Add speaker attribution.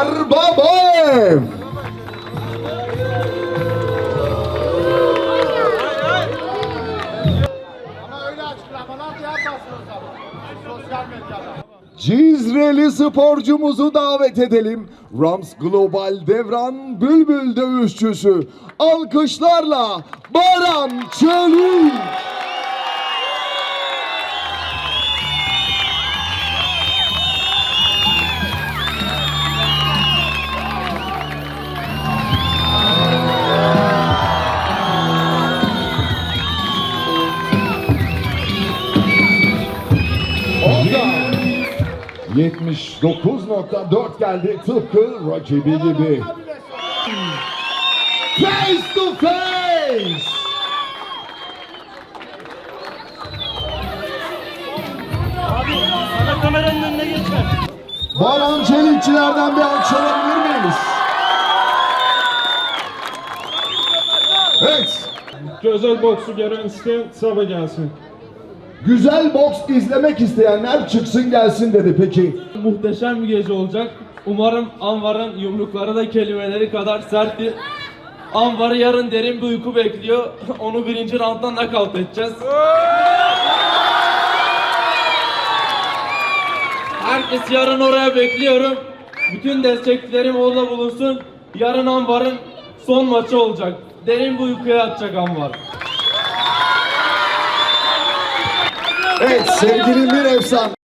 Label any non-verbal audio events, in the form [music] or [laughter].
Speaker 1: Anvar Babaev.
Speaker 2: Ama öyle açıklamalar yapmasın o zaman. Sosyal medyada.
Speaker 1: Cizreli sporcumuzu davet edelim. Rams Global Devran Bülbül dövüşçüsü. Alkışlarla Baran Çelik. 79.4 geldi tıpkı rakibi gibi. Face to face.
Speaker 3: Sana kameranın önüne geçme.
Speaker 1: Baran Çelikçilerden bir alkış alabilir miyiz? Evet.
Speaker 4: Özel boksu gören isteyen sabah gelsin.
Speaker 1: Güzel boks izlemek isteyenler çıksın gelsin dedi peki.
Speaker 5: Muhteşem bir gece olacak. Umarım Anvar'ın yumrukları da kelimeleri kadar serttir. Anvar'ı yarın derin bir uyku bekliyor. [laughs] Onu birinci rounddan knockout edeceğiz. Herkes yarın oraya bekliyorum. Bütün destekçilerim orada bulunsun. Yarın Anvar'ın son maçı olacak. Derin bir uykuya yatacak Anvar.
Speaker 1: Evet sevgili bir efsane.